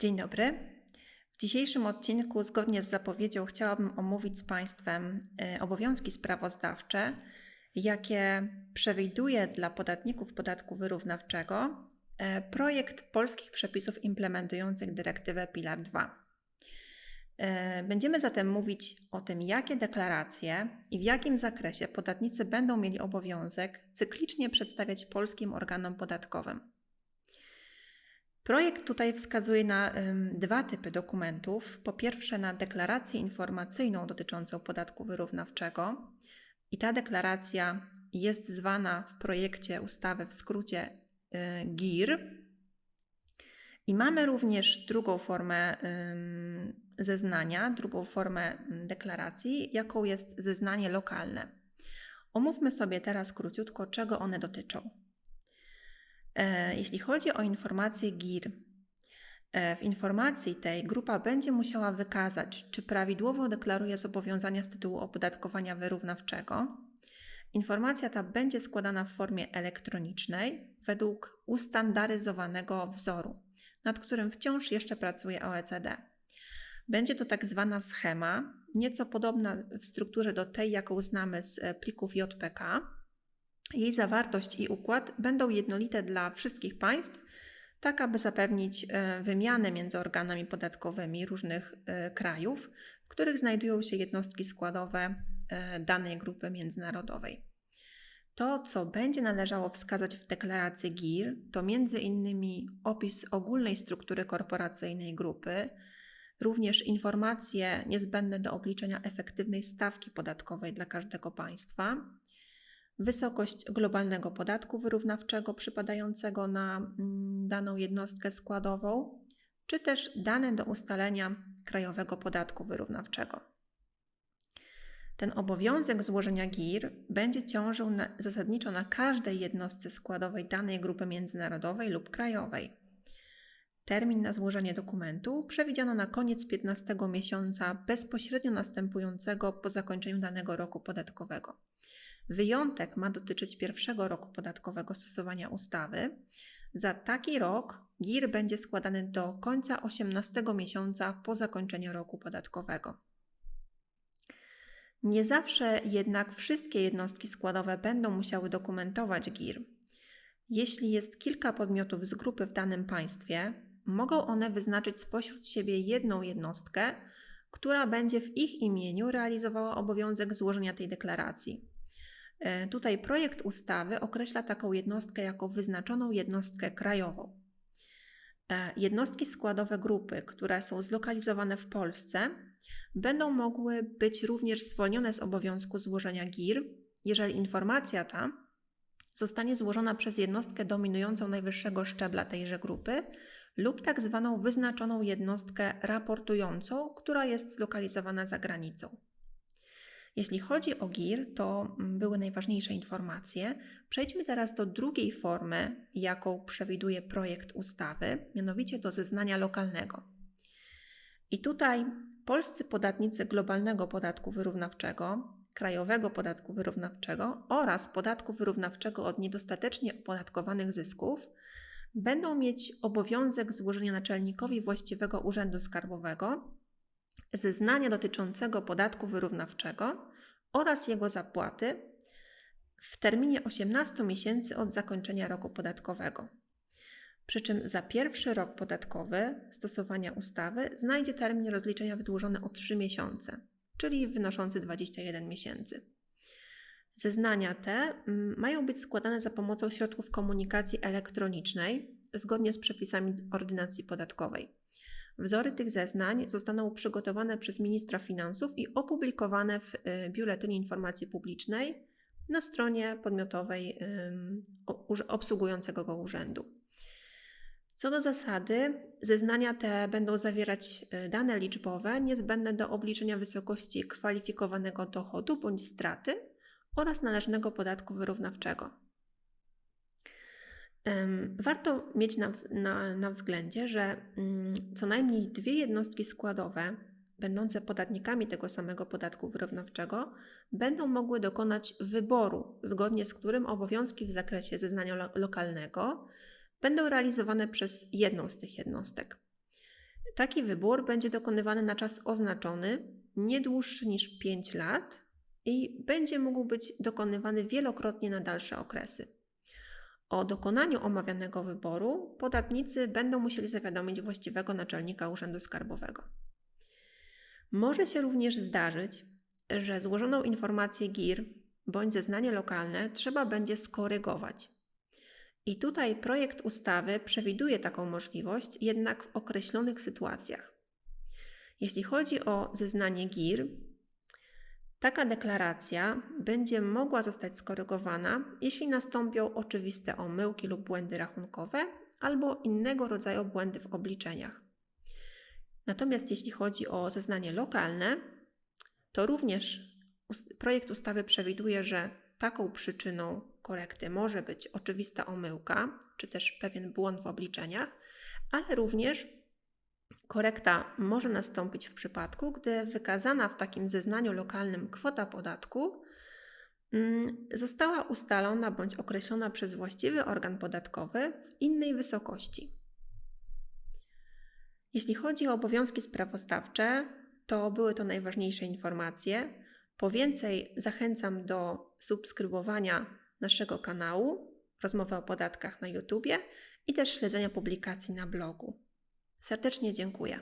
Dzień dobry. W dzisiejszym odcinku, zgodnie z zapowiedzią, chciałabym omówić z Państwem e, obowiązki sprawozdawcze, jakie przewiduje dla podatników podatku wyrównawczego e, projekt polskich przepisów implementujących dyrektywę Pilar 2. E, Będziemy zatem mówić o tym, jakie deklaracje i w jakim zakresie podatnicy będą mieli obowiązek cyklicznie przedstawiać polskim organom podatkowym. Projekt tutaj wskazuje na dwa typy dokumentów. Po pierwsze, na deklarację informacyjną dotyczącą podatku wyrównawczego, i ta deklaracja jest zwana w projekcie ustawy w skrócie y, GIR. I mamy również drugą formę zeznania, drugą formę deklaracji, jaką jest zeznanie lokalne. Omówmy sobie teraz króciutko, czego one dotyczą. E, Jeśli chodzi o informację GIR, e, w informacji tej grupa będzie musiała wykazać, czy prawidłowo deklaruje zobowiązania z tytułu opodatkowania wyrównawczego. Informacja ta będzie składana w formie elektronicznej według ustandaryzowanego wzoru, nad którym wciąż jeszcze pracuje OECD. Będzie to tak zwana schema, nieco podobna w strukturze do tej, jaką znamy z plików JPK. Jej zawartość i układ będą jednolite dla wszystkich państw, tak aby zapewnić e, wymianę między organami podatkowymi różnych e, krajów, w których znajdują się jednostki składowe e, danej grupy międzynarodowej. To, co będzie należało wskazać w deklaracji GIR, to m.in. opis ogólnej struktury korporacyjnej grupy, również informacje niezbędne do obliczenia efektywnej stawki podatkowej dla każdego państwa, wysokość globalnego podatku wyrównawczego przypadającego na mm, daną jednostkę składową, czy też dane do ustalenia krajowego podatku wyrównawczego. Ten obowiązek złożenia GIR będzie ciążył na, zasadniczo na każdej jednostce składowej danej grupy międzynarodowej lub krajowej. Termin na złożenie dokumentu przewidziano na koniec 15 miesiąca bezpośrednio następującego po zakończeniu danego roku podatkowego. Wyjątek ma dotyczyć pierwszego roku podatkowego stosowania ustawy. Za taki rok GIR będzie składany do końca 18 miesiąca po zakończeniu roku podatkowego. Nie zawsze jednak wszystkie jednostki składowe będą musiały dokumentować GIR. Jeśli jest kilka podmiotów z grupy w danym państwie, mogą one wyznaczyć spośród siebie jedną jednostkę, która będzie w ich imieniu realizowała obowiązek złożenia tej deklaracji. E, Tutaj projekt ustawy określa taką jednostkę jako wyznaczoną jednostkę krajową. E, Jednostki składowe grupy, które są zlokalizowane w Polsce, będą mogły być również zwolnione z obowiązku złożenia GIR, jeżeli informacja ta zostanie złożona przez jednostkę dominującą najwyższego szczebla tejże grupy lub tak zwaną wyznaczoną jednostkę raportującą, która jest zlokalizowana za granicą. Jeśli chodzi o GIR, to mm, były najważniejsze informacje. Przejdźmy teraz do drugiej formy, jaką przewiduje projekt ustawy, mianowicie do zeznania lokalnego. I tutaj polscy podatnicy globalnego podatku wyrównawczego, krajowego podatku wyrównawczego oraz podatku wyrównawczego od niedostatecznie opodatkowanych zysków będą mieć obowiązek złożenia naczelnikowi właściwego urzędu skarbowego zeznania dotyczącego podatku wyrównawczego oraz jego zapłaty w terminie 18 miesięcy od zakończenia roku podatkowego. Przy czym za pierwszy rok podatkowy stosowania ustawy znajdzie termin rozliczenia wydłużony o 3 miesiące, czyli wynoszący 21 miesięcy. Zeznania te mm, mają być składane za pomocą środków komunikacji elektronicznej zgodnie z przepisami ordynacji podatkowej. Wzory tych zeznań zostaną przygotowane przez ministra finansów i opublikowane w y, Biuletynie Informacji Publicznej na stronie podmiotowej obsługującego go urzędu. Co do zasady, zeznania te będą zawierać y, dane liczbowe niezbędne do obliczenia wysokości kwalifikowanego dochodu bądź straty oraz należnego podatku wyrównawczego. Warto mieć na, na, na względzie, że mm, co najmniej dwie jednostki składowe, będące podatnikami tego samego podatku wyrównawczego, będą mogły dokonać wyboru, zgodnie z którym obowiązki w zakresie zeznania lo lokalnego będą realizowane przez jedną z tych jednostek. Taki wybór będzie dokonywany na czas oznaczony, nie dłuższy niż 5 lat i będzie mógł być dokonywany wielokrotnie na dalsze okresy. O dokonaniu omawianego wyboru podatnicy będą musieli zawiadomić właściwego naczelnika Urzędu Skarbowego. Może się również zdarzyć, że złożoną informację GIR bądź zeznanie lokalne trzeba będzie skorygować. I tutaj projekt ustawy przewiduje taką możliwość, jednak w określonych sytuacjach. Jeśli chodzi o zeznanie GIR, taka deklaracja będzie mogła zostać skorygowana, jeśli nastąpią oczywiste omyłki lub błędy rachunkowe albo innego rodzaju błędy w obliczeniach. Natomiast jeśli chodzi o zeznanie lokalne, to również projekt ustawy przewiduje, że taką przyczyną korekty może być oczywista omyłka, czy też pewien błąd w obliczeniach, ale również korekta może nastąpić w przypadku, gdy wykazana w takim zeznaniu lokalnym kwota podatku mm, została ustalona bądź określona przez właściwy organ podatkowy w innej wysokości. Jeśli chodzi o obowiązki sprawozdawcze, to były to najważniejsze informacje. Po więcej zachęcam do subskrybowania naszego kanału, rozmowy o podatkach na YouTube i też śledzenia publikacji na blogu. Serdecznie dziękuję.